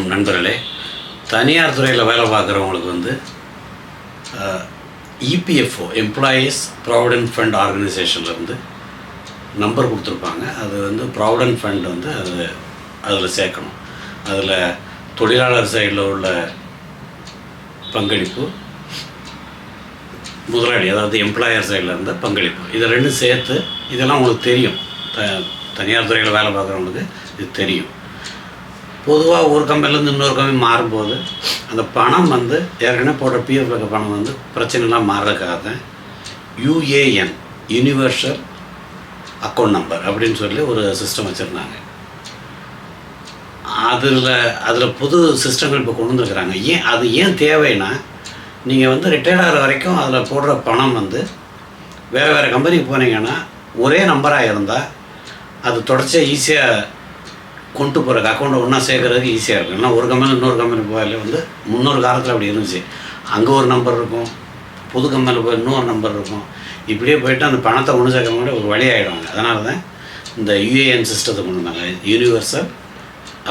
வணக்கம் நண்பர்களே. தனியார் துறையில் வேலை பார்க்குறவங்களுக்கு வந்து இபிஎஃப்ஓ எம்ப்ளாயீஸ் ப்ராவிடென்ட் ஃபண்ட் ஆர்கனைசேஷன்லேருந்து நம்பர் கொடுத்துருப்பாங்க. அது வந்து ப்ராவிடென்ட் ஃபண்ட் வந்து அது அதில் சேர்க்கணும். அதில் தொழிலாளர் சைடில் உள்ள பங்களிப்பு முதலாளி அதாவது எம்ப்ளாயர் சைடில் இருந்த பங்களிப்பு. இதை ரெண்டும் சேர்த்து இதெல்லாம் உங்களுக்கு தெரியும். த தனியார் துறையில் வேலை பார்க்குறவங்களுக்கு இது தெரியும். பொதுவாக ஒரு கம்பெனிலேருந்து இன்னொரு கம்பெனி மாறும்போது அந்த பணம் வந்து ஏற்கனவே போடுற பிஎஃப் இருக்க பணம் வந்து பிரச்சனைலாம் மாறுறதுக்காக தான் யூஏஎன் யூனிவர்சல் அக்கௌண்ட் நம்பர் அப்படின்னு சொல்லி ஒரு சிஸ்டம் வச்சுருந்தாங்க. அதில் அதில் புது சிஸ்டங்கள் இப்போ கொண்டு வந்துருக்குறாங்க. ஏன் அது ஏன் தேவைன்னா நீங்கள் வந்து ரிட்டையர்ட் ஆகிற வரைக்கும் அதில் போடுற பணம் வந்து வேறு வேறு கம்பெனிக்கு போனீங்கன்னா ஒரே நம்பராக இருந்தால் அது தொடர்ச்சியாக ஈஸியாக கொண்டு போகிறக்கு அக்கௌண்ட்டை ஒன்றா சேர்க்குறதுக்கு ஈஸியாக இருக்கும். ஏன்னா ஒரு கம்பெனி இன்னொரு கம்பெனி போகல வந்து முன்னொரு காலத்தில் அப்படி இருந்துச்சு. அங்கே ஒரு நம்பர் இருக்கும் புது கம்பெனியில் போய் இன்னொரு நம்பர் இருக்கும். இப்படியே போயிட்டு அந்த பணத்தை ஒன்று சேர்க்க முன்னாடி ஒரு வழியாகிடுவாங்க அதனால தான் இந்த யூஏஎன் சிஸ்டத்தை கொண்டு வந்தாங்க. யூனிவர்சல்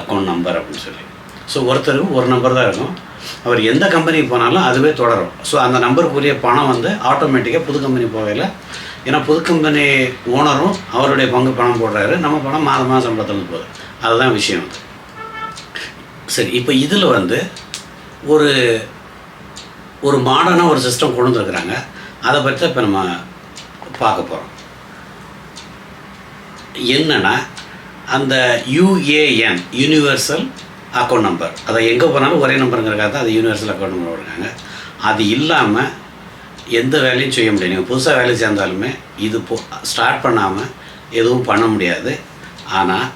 அக்கௌண்ட் நம்பர் அப்படின்னு சொல்லி. ஸோ ஒருத்தருக்கு ஒரு நம்பர் தான் இருக்கும். அவர் எந்த கம்பெனிக்கு போனாலும் அதுவே தொடரும். ஸோ அந்த நம்பருக்குரிய பணம் வந்து ஆட்டோமேட்டிக்காக புது கம்பெனி போகையில் ஏன்னா புது கம்பெனி ஓனரும் அவருடைய பங்கு பணம் போடுறாரு. நம்ம பணம் மாதம் மாதம் சம்பளத்தில் போகுது. அதுதான் விஷயம். சரி இப்போ இதில் வந்து ஒரு ஒரு மாடர்னாக ஒரு சிஸ்டம் கொண்டு வந்துருக்குறாங்க. அதை பற்றி இப்போ நம்ம பார்க்க போகிறோம் என்னென்னா அந்த யூஏஎன் யூனிவர்சல் அக்கௌண்ட் நம்பர் அதை எங்கே போனாலும் ஒரே நம்பருங்கிறக்காக தான் அது யூனிவர்சல் அக்கௌண்ட் நம்பர் இருக்காங்க அது இல்லாமல் எந்த வேலையும் செய்ய முடியாது. நீங்கள் புதுசாக வேலை சேர்ந்தாலுமே இது போ ஸ்டார்ட் பண்ணாமல் எதுவும் பண்ண முடியாது. ஆனால்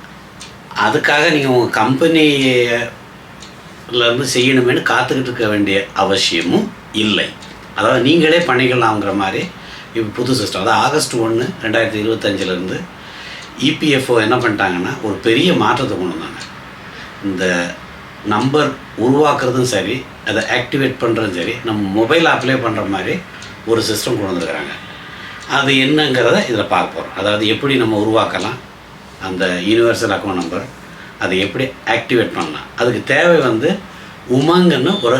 அதுக்காக நீங்கள் உங்கள் கம்பெனிலேருந்து செய்யணுமேனு காத்துக்கிட்டு இருக்க வேண்டிய அவசியமும் இல்லை. அதாவது நீங்களே பண்ணிக்கலாங்கிற மாதிரி இப்போ புது சிஸ்டம் அதாவது ஆகஸ்ட் ஒன்று ரெண்டாயிரத்தி இருபத்தஞ்சிலேருந்து இபிஎஃப்ஓ என்ன பண்ணிட்டாங்கன்னா ஒரு பெரிய மாற்றத்தை கொண்டு வந்தாங்க. இந்த நம்பர் உருவாக்குறதும் சரி அதை ஆக்டிவேட் பண்ணுறதும் சரி நம்ம மொபைல் ஆப்லேயே பண்ணுற மாதிரி ஒரு சிஸ்டம் கொண்டு வந்துருக்குறாங்க. அது என்னங்கிறத இதில் பார்க்க போகிறோம் அதாவது எப்படி நம்ம உருவாக்கலாம் அந்த யூனிவர்சல் அக்கௌண்ட் நம்பர் அதை எப்படி ஆக்டிவேட் பண்ணலாம்? அதுக்கு தேவை வந்து உமங்குன்னு ஒரு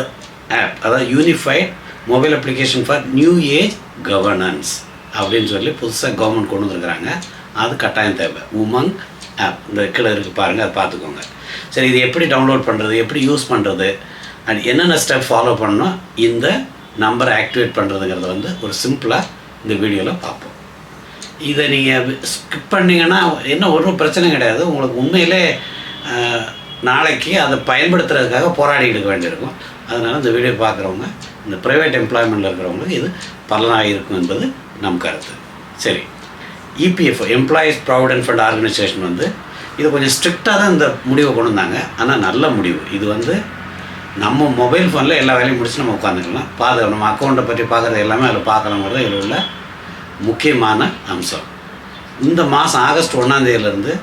ஆப் அதாவது unified mobile application for new age governance அப்படின்னு சொல்லி புதுசாக கவர்மெண்ட் கொண்டு வந்துருக்குறாங்க. அது கட்டாயம் தேவை. உமங் ஆப் இந்த கீழே இருக்குது பாருங்கள் அதை பார்த்துக்கோங்க. சரி இது எப்படி டவுன்லோட் பண்ணுறது எப்படி யூஸ் பண்ணுறது அண்ட் என்னென்ன ஸ்டெப் ஃபாலோ பண்ணணும்? இந்த நம்பரை ஆக்டிவேட் பண்ணுறதுங்கிறத வந்து ஒரு சிம்பிளாக இந்த வீடியோவில் பார்ப்போம். இதை நீங்கள் ஸ்கிப் பண்ணிங்கன்னா என்ன ஒன்றும் பிரச்சனை கிடையாது. உங்களுக்கு உண்மையிலே நாளைக்கு அதை பயன்படுத்துறதுக்காக போராடிக்கிட்டு எடுக்க வேண்டியிருக்கும். அதனால் இந்த வீடியோ பார்க்குறவங்க இந்த ப்ரைவேட் எம்ப்ளாய்மெண்ட்டில் இருக்கிறவங்களுக்கு இது பலனாக இருக்கும் என்பது நம் கருத்து. சரி. EPF employees provident fund organisation வந்து இது கொஞ்சம் ஸ்ட்ரிக்டாக தான் இந்த முடிவை கொண்டு வந்தாங்க. ஆனால் நல்ல முடிவு. இது வந்து நம்ம மொபைல் ஃபோனில் எல்லா வேலையும் முடிச்சு நம்ம உட்காந்துக்கலாம். பார்த்து நம்ம அக்கௌண்ட்டை பற்றி பார்க்குறது எல்லாமே அதில் பார்க்கலாங்கிறது இதில் உள்ள முக்கியமான அம்சம். இந்த மாதம் ஆகஸ்ட் ஒன்றாந்தேதியிலேருந்து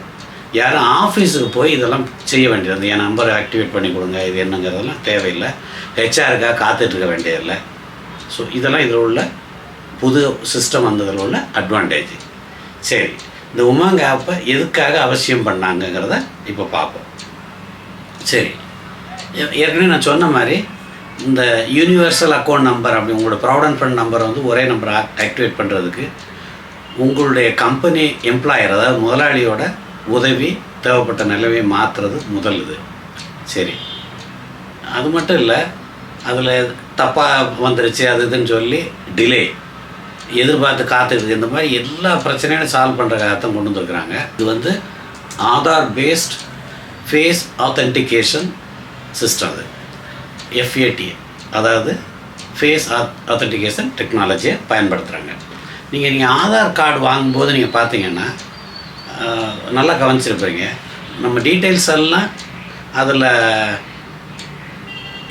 யாரும் ஆஃபீஸுக்கு போய் இதெல்லாம் செய்ய வேண்டியது என் நம்பரை ஆக்டிவேட் பண்ணி கொடுங்க இது என்னங்கிறதெல்லாம் தேவையில்லை. ஹெச்ஆருக்காக காத்துட்ருக்க வேண்டியதில்லை. ஸோ இதெல்லாம் இதில் உள்ள புது சிஸ்டம் வந்ததில் உள்ள அட்வான்டேஜ் சரி இந்த உமாங்க ஆப்பை எதுக்காக அவசியம் பண்ணாங்கங்கிறத இப்போ பார்ப்போம். சரி ஏ- ஏற்கனவே நான் சொன்ன மாதிரி இந்த யூனிவர்சல் அக்கௌண்ட் நம்பர் அப்படி உங்களோட ப்ராவிடன்ட் ஃபண்ட் நம்பரை வந்து ஒரே நம்பர் ஆக்டிவேட் பண்ணுறதுக்கு உங்களுடைய கம்பெனி எம்ப்ளாயர் அதாவது முதலாளியோட உதவி தேவைப்பட்ட நிலைமை மாற்றுறது முதல் இது. சரி. அது மட்டும் இல்லை அதில் தப்பாக வந்துருச்சு அது இதுன்னு சொல்லி டிலே எதிர்பார்த்து காத்துக்கிட்டு இந்த மாதிரி எல்லா பிரச்சனையும் சால்வ் பண்ணுற தான் கொண்டு வந்துருக்குறாங்க. இது வந்து Aadhaar based face authentication system அது. எஃப்ஏடி அதாவது ஃபேஸ் அத்தன்டிகேஷன் டெக்னாலஜியை பயன்படுத்துகிறாங்க நீங்கள் நீங்கள் ஆதார் கார்டு வாங்கும்போது நீங்கள் பார்த்தீங்கன்னா நல்லா கவனிச்சிருப்பீங்க. நம்ம டீட்டெயில்ஸ் எல்லாம் அதில்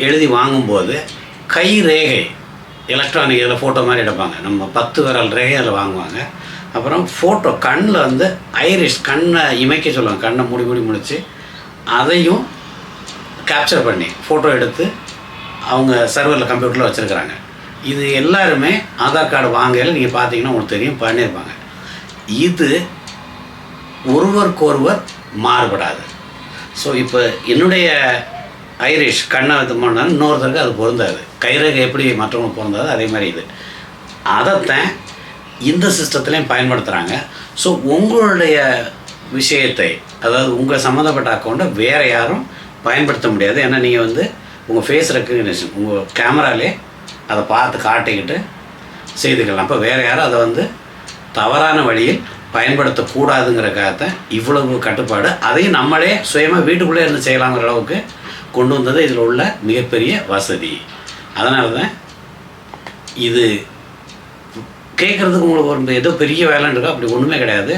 எழுதி வாங்கும்போது கை ரேகை எலக்ட்ரானிக் இதில் ஃபோட்டோ மாதிரி எடுப்பாங்க. நம்ம பத்து விரல் ரேகை அதில் வாங்குவாங்க. அப்புறம் ஃபோட்டோ கண்ணில் வந்து ஐரிஷ் கண்ணை இமைக்க சொல்லுவாங்க. கண்ணை மூடி மூடி முடித்து அதையும் கேப்சர் பண்ணி ஃபோட்டோ எடுத்து அவங்க சர்வரில் கம்ப்யூட்டரில் வச்சுருக்கிறாங்க. இது எல்லாருமே ஆதார் கார்டு வாங்கையில் நீங்கள் பார்த்தீங்கன்னா உங்களுக்கு தெரியும் பண்ணியிருப்பாங்க இது ஒருவருக்கொருவர் மாறுபடாது. ஸோ இப்போ என்னுடைய ஐரிஷ் கண்ணை வைத்து பண்ணாலும் இன்னொருத்தருக்கு அது பொருந்தாது. கைரேகை எப்படி மற்றவங்க பொருந்தாது அதே மாதிரி இது. அதைத்தான் இந்த சிஸ்டத்துலேயும் பயன்படுத்துகிறாங்க ஸோ உங்களுடைய விஷயத்தை அதாவது உங்கள் சம்மந்தப்பட்ட அக்கௌண்ட்டை வேறு யாரும் பயன்படுத்த முடியாது. ஏன்னா நீங்கள் வந்து உங்கள் ஃபேஸ் ரெக்கக்னிஷன் உங்கள் கேமராலே அதை பார்த்து காட்டிக்கிட்டு செய்துக்கலாம். அப்போ வேறு யாரும் அதை வந்து தவறான வழியில் பயன்படுத்தக்கூடாதுங்கிறக்காகத்தான் இவ்வளவு கட்டுப்பாடு. அதையும் நம்மளே சுயமாக வீட்டுக்குள்ளே இருந்து செய்யலாங்கிற அளவுக்கு கொண்டு வந்தது இதில் உள்ள மிகப்பெரிய வசதி. அதனால தான் இது கேட்குறதுக்கு உங்களுக்கு ஒரு ஏதோ பெரிய வேலைன்னு இருக்கோ? அப்படி ஒன்றுமே கிடையாது.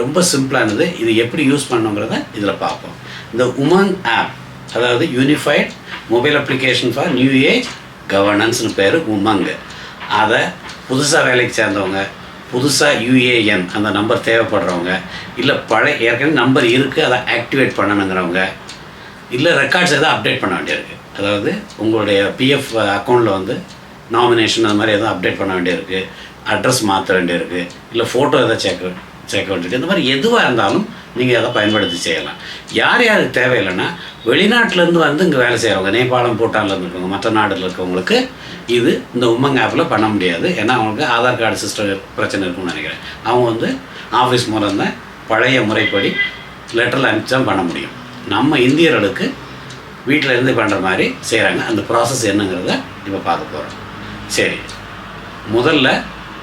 ரொம்ப சிம்பிளானது இது எப்படி யூஸ் பண்ணுங்கிறத இதில் பார்ப்போம். இந்த உமங் ஆப் அதாவது unified mobile application for new age கவர்னன்ஸ்னு பேர் உமங் அதை புதுசாக வேலைக்கு சேர்ந்தவங்க புதுசாக யூஏஎன் அந்த நம்பர் தேவைப்படுறவங்க இல்லை பழைய ஏற்கனவே நம்பர் இருக்குது அதை ஆக்டிவேட் பண்ணணுங்கிறவங்க இல்லை ரெக்கார்ட்ஸ் எதாவது அப்டேட் பண்ண வேண்டியிருக்கு. அதாவது உங்களுடைய பிஎஃப் அக்கௌண்ட்டில் வந்து நாமினேஷன் அது மாதிரி எதுவும் அப்டேட் பண்ண வேண்டியிருக்கு அட்ரஸ் மாற்ற வேண்டியிருக்கு இல்லை ஃபோட்டோ எதாவது சேர்க்க சேர்க்க வேண்டியிருக்கு இந்த மாதிரி எதுவாக இருந்தாலும் நீங்கள் அதை பயன்படுத்தி செய்யலாம். யார் யாருக்கு தேவையில்லைன்னா வெளிநாட்டிலேருந்து வந்து இங்கே வேலை செய்கிறவங்க நேபாளம் பூட்டானில் இருக்கவங்க மற்ற நாடுல இருக்கவங்களுக்கு இது இந்த உமங் ஆப்பில் பண்ண முடியாது. ஏன்னா அவங்களுக்கு ஆதார் கார்டு சிஸ்டம் பிரச்சனை இருக்கும்னு நினைக்கிறேன். அவங்க வந்து ஆஃபீஸ் மூலம் தான் பழைய முறைப்படி லெட்டரில் அனுப்பிச்சு தான் பண்ண முடியும். நம்ம இந்தியர்களுக்கு வீட்டில் இருந்து பண்ணுற மாதிரி செய்கிறாங்க அந்த ப்ராசஸ் என்னங்கிறத இப்போ பார்க்க போகிறோம் சரி. முதல்ல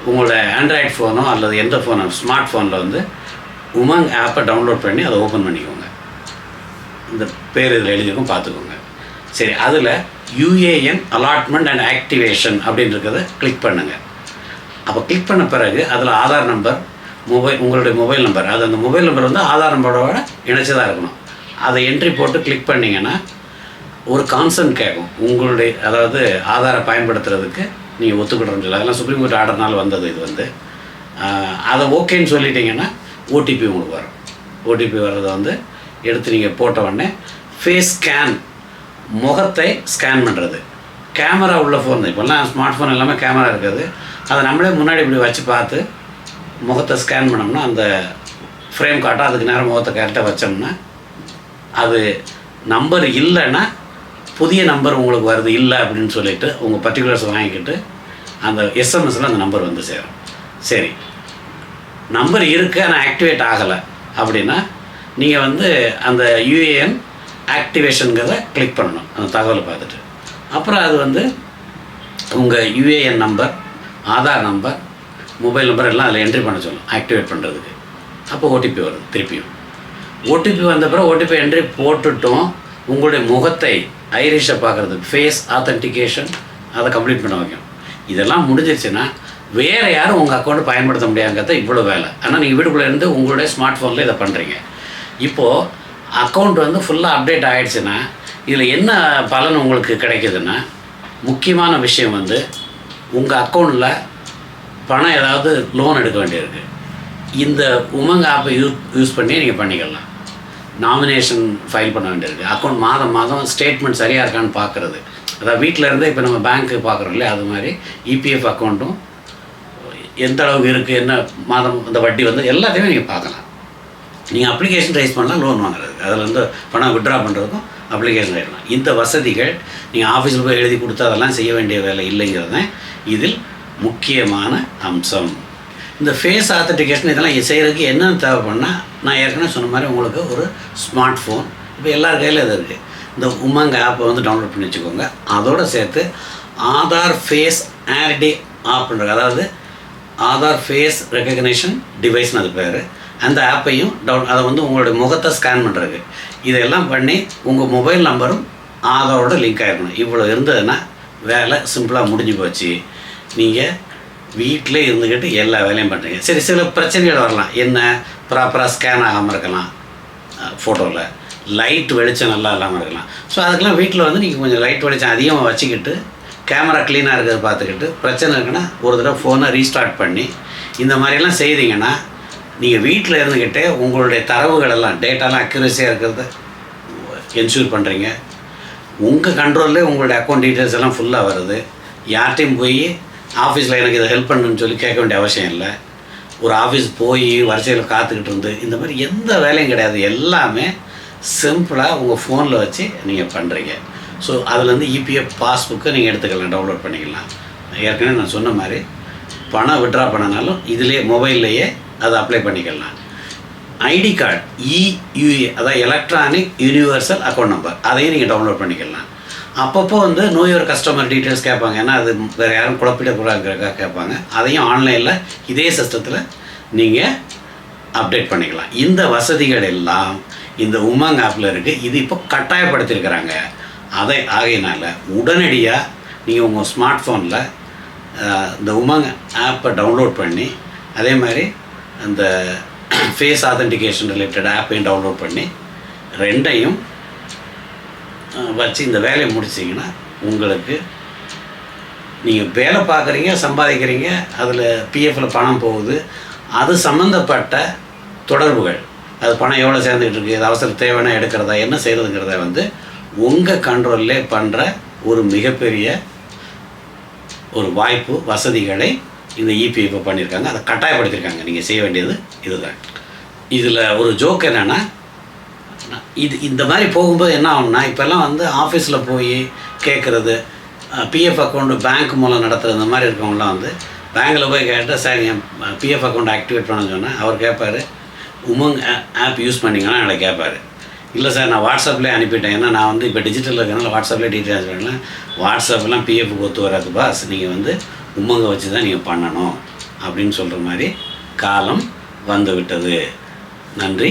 உங்களோட ஆண்ட்ராய்ட் ஃபோனோ அல்லது எந்த ஃபோனோ ஸ்மார்ட் ஃபோனில் வந்து உமங் ஆப்பை டவுன்லோட் பண்ணி அதை ஓப்பன் பண்ணிக்கோங்க. இந்த பேர் இதில் எழுதியிருக்கும் பார்த்துக்கோங்க. சரி அதில் யூஏஎன் அலாட்மெண்ட் அண்ட் ஆக்டிவேஷன் அப்படின்னு இருக்கிறத கிளிக் பண்ணுங்கள் அப்போ கிளிக் பண்ண பிறகு அதில் ஆதார் நம்பர் மொபைல் உங்களுடைய மொபைல் நம்பர் அது அந்த மொபைல் நம்பர் வந்து ஆதார் நம்பரோட இணைச்சதாக இருக்கணும். அதை என்ட்ரி போட்டு கிளிக் பண்ணிங்கன்னா ஒரு கான்சன்ட் கேட்கும். உங்களுடைய அதாவது ஆதாரை பயன்படுத்துறதுக்கு நீங்கள் ஒத்துக்கிடணும் சொல்லி. அதெல்லாம் சுப்ரீம் கோர்ட் ஆர்டர்னால் வந்தது இது வந்து. அதை ஓகேன்னு சொல்லிட்டீங்கன்னா ஓடிபி உங்களுக்கு வரும் ஓடிபி வர்றதை வந்து எடுத்து நீங்கள் போட்ட உடனே ஃபேஸ் ஸ்கேன் முகத்தை ஸ்கேன் பண்ணுறது கேமரா உள்ள ஃபோன் தான். இப்போல்லாம் ஸ்மார்ட் ஃபோன் எல்லாமே கேமரா இருக்குது. அதை நம்மளே முன்னாடி இப்படி வச்சு பார்த்து முகத்தை ஸ்கேன் பண்ணோம்னா அந்த ஃப்ரேம் காட்டும் அதுக்கு நேரம் முகத்தை கரெக்டாக வச்சோம்னா அது நம்பர் இல்லைன்னா புதிய நம்பர் உங்களுக்கு வருது இல்லை அப்படின்னு சொல்லிட்டு உங்கள் பர்டிகுலர்ஸ் வாங்கிக்கிட்டு அந்த எஸ்எம்எஸில் அந்த நம்பர் வந்து சேரும். சரி. நம்பர் இருக்கு ஆனால் ஆக்டிவேட் ஆகலை. அப்படின்னா நீங்கள் வந்து அந்த யூஏஎன் ஆக்டிவேஷனுங்கிறத கிளிக் பண்ணணும். அந்த தகவலை பார்த்துட்டு. அப்புறம் அது வந்து உங்கள் UAN number Aadhaar number mobile number எல்லாம் அதில் என்ட்ரி பண்ண சொல்லும். ஆக்டிவேட் பண்ணுறதுக்கு அப்போ ஓடிபி வரும் திருப்பியும். ஓடிபி வந்த பிறகு ஓடிபி என்ட்ரி போட்டுட்டும். உங்களுடைய முகத்தை ஐரிஷை பார்க்குறதுக்கு ஃபேஸ் ஆத்தன்டிகேஷன் அதை கம்ப்ளீட் பண்ண வைக்கும் இதெல்லாம் முடிஞ்சிருச்சுன்னா வேறு யாரும் உங்கள் அக்கௌண்ட் பயன்படுத்த முடியாங்கிறத இவ்வளோ வேலை. ஆனால் நீங்கள் வீட்டுக்குள்ளே இருந்து உங்களுடைய ஸ்மார்ட் ஃபோனில் இதை பண்ணுறீங்க இப்போது அக்கௌண்ட் வந்து ஃபுல்லாக அப்டேட் ஆகிடுச்சுன்னா இதில் என்ன பலன் உங்களுக்கு கிடைக்குதுன்னா முக்கியமான விஷயம் வந்து உங்கள் அக்கௌண்ட்டில் பணம் ஏதாவது லோன் எடுக்க வேண்டியிருக்கு. இந்த உமங் ஆப்பை யூ யூஸ் பண்ணி நீங்கள் பண்ணிக்கலாம். நாமினேஷன் ஃபைல் பண்ண வேண்டியிருக்கு. அக்கௌண்ட் மாதம் மாதம் ஸ்டேட்மெண்ட் சரியாக இருக்கான்னு பார்க்குறது. அதாவது வீட்டில் இருந்தே இப்போ நம்ம பேங்க்கு பார்க்குறோம் இல்லையா? அது மாதிரி இபிஎஃப் அக்கௌண்ட்டும் எந்த அளவுக்கு இருக்குது என்ன மாதம் அந்த வட்டி வந்து எல்லாத்தையுமே நீங்கள் பார்க்கலாம். நீங்கள் அப்ளிகேஷன் ரைஸ் பண்ணலாம் லோன் வாங்குறதுக்கு அதில் வந்து பணம் விட்ரா பண்ணுறதுக்கும் அப்ளிகேஷன் ரைஸ் இந்த வசதிகள் நீங்கள் ஆஃபீஸில் போய் எழுதி கொடுத்து அதெல்லாம் செய்ய வேண்டிய வேலை இல்லைங்கிறது தான் இதில் முக்கியமான அம்சம். இந்த ஃபேஸ் ஆத்தன்டிகேஷன் இதெல்லாம் செய்கிறதுக்கு என்னென்ன தேவைப்படனா நான் ஏற்கனவே சொன்ன மாதிரி உங்களுக்கு ஒரு ஸ்மார்ட் ஃபோன் இப்போ எல்லார் கையில் இது இருக்குது இந்த உமங் ஆப்பை வந்து டவுன்லோட் பண்ணி வச்சுக்கோங்க. அதோடு சேர்த்து ஆதார் ஃபேஸ் ஆர்டி ஆப்ன்றது அதாவது ஆதார் ஃபேஸ் ரெக்கக்னேஷன் டிவைஸ்னு அது பேர். அந்த ஆப்பையும் டவுன் அதை வந்து உங்களுடைய முகத்தை ஸ்கேன் பண்ணுறதுக்கு இதெல்லாம் பண்ணி உங்கள் மொபைல் நம்பரும் ஆதாரோட லிங்க் ஆகிருக்கணும் இவ்வளோ இருந்ததுன்னா வேலை சிம்பிளாக முடிஞ்சு போச்சு. நீங்கள் வீட்டிலே இருந்துக்கிட்டு எல்லா வேலையும் பண்ணுறீங்க சரி சில பிரச்சனைகள் வரலாம். என்ன? ப்ராப்பராக ஸ்கேன் ஆகாமல் இருக்கலாம். ஃபோட்டோவில் லைட் வெளிச்சம் நல்லா இல்லாமல் இருக்கலாம். ஸோ அதுக்கெல்லாம் வீட்டில் வந்து நீங்கள் கொஞ்சம் லைட் வெளிச்சம் அதிகமாக வச்சுக்கிட்டு கேமரா க்ளீனாக இருக்கிறத பார்த்துக்கிட்டு பிரச்சனை இருக்குன்னா ஒரு தடவை ஃபோனை ரீஸ்டார்ட் பண்ணி இந்த மாதிரியெல்லாம் செய்தீங்கன்னா நீங்கள் வீட்டில் இருந்துக்கிட்டே உங்களுடைய தரவுகள் எல்லாம் டேட்டாலாம் அக்யூரஸியாக இருக்கிறத என்ஷூர் பண்ணுறீங்க உங்கள் கண்ட்ரோல்லே உங்களுடைய அக்கௌண்ட் டீட்டெயில்ஸ் எல்லாம் ஃபுல்லாக வருது. யார்கிட்டையும் போய் ஆஃபீஸில் எனக்கு இதை ஹெல்ப் பண்ணுன்னு சொல்லி கேட்க வேண்டிய அவசியம் இல்லை. ஒரு ஆஃபீஸ் போய் வரிசையில் காத்துக்கிட்டு இருந்து இந்த மாதிரி எந்த வேலையும் கிடையாது. எல்லாமே சிம்பிளாக உங்கள் ஃபோனில் வச்சு நீங்கள் பண்ணுறீங்க ஸோ அதுலேருந்து இபிஎஃப் பாஸ்புக்கை நீங்கள் எடுத்துக்கலாம் டவுன்லோட் பண்ணிக்கலாம். ஏற்கனவே நான் சொன்ன மாதிரி பணம் விட்ரா பண்ணனாலும் இதிலே மொபைல்லையே அதை அப்ளை பண்ணிக்கலாம். ஐடி கார்டு இயூஏ அதாவது எலக்ட்ரானிக் யூனிவர்சல் அக்கௌண்ட் நம்பர் அதையும் நீங்கள் டவுன்லோட் பண்ணிக்கலாம். அப்பப்போ வந்து நோயோர் கஸ்டமர் டீட்டெயில்ஸ் கேட்பாங்க. ஏன்னா அது வேறு யாரும் குழப்பிடக்கூடாதுங்கிறக்காக கேட்பாங்க. அதையும் ஆன்லைனில் இதே சிஸ்டத்தில் நீங்கள் அப்டேட் பண்ணிக்கலாம். இந்த வசதிகள் எல்லாம் இந்த உமாங் ஆப்பில் இருக்குது இது இப்போ கட்டாயப்படுத்தியிருக்கிறாங்க. அதை ஆகையினால் உடனடியாக நீங்கள் உங்கள் ஸ்மார்ட் ஃபோனில் இந்த உமங் ஆப்பை டவுன்லோட் பண்ணி அதே மாதிரி அந்த ஃபேஸ் ஆத்தென்டிகேஷன் ரிலேட்டட் ஆப்பையும் டவுன்லோட் பண்ணி ரெண்டையும் வச்சு இந்த வேலையை முடிச்சிங்கன்னா உங்களுக்கு நீங்கள் வேலை பார்க்குறீங்க சம்பாதிக்கிறீங்க அதில் பிஎஃப்பில் பணம் போகுது அது சம்மந்தப்பட்ட தொடர்புகள். அது பணம் எவ்வளோ சேர்ந்துக்கிட்டு இருக்குது இது அவசர தேவைன்னா எடுக்கிறதா என்ன செய்கிறதுங்கிறத வந்து உங்கள் கண்ட்ரோல்லே பண்ணுற ஒரு மிகப்பெரிய ஒரு வாய்ப்பு வசதிகளை இந்த இபிஎஃப்ஓ பண்ணியிருக்காங்க அதை கட்டாயப்படுத்தியிருக்காங்க நீங்கள் செய்ய வேண்டியது இதுதான். இதில் ஒரு ஜோக் என்னென்னா இது இந்த மாதிரி போகும்போது என்ன ஆகும்னா இப்போல்லாம் வந்து ஆஃபீஸில் போய் கேட்குறது பிஎஃப் அக்கௌண்ட்டு பேங்க் மூலம் நடத்துகிறது இந்த மாதிரி இருக்கவங்களாம் வந்து பேங்க்கில் போய் கேட்டால் சார் என் பிஎஃப் அக்கௌண்ட் ஆக்டிவேட் பண்ண சொன்னால் அவர் கேட்பார் உமங் ஆப் யூஸ் பண்ணிங்கன்னா எனக்கு கேட்பார் இல்லை சார் நான் வாட்ஸ்அப்லேயே அனுப்பிட்டேன். ஏன்னா நான் வந்து இப்போ டிஜிட்டலில் இருக்கிறனால வாட்ஸ்அப்லேயே டீட்டெயில்ஸ் பண்ணலாம் வாட்ஸ்அப்லாம் பிஎஃப் ஒத்து வராது பாஸ் நீங்கள் வந்து உமங்க வச்சு தான் நீங்கள் பண்ணணும் அப்படின்னு சொல்கிற மாதிரி காலம் வந்து விட்டது. நன்றி.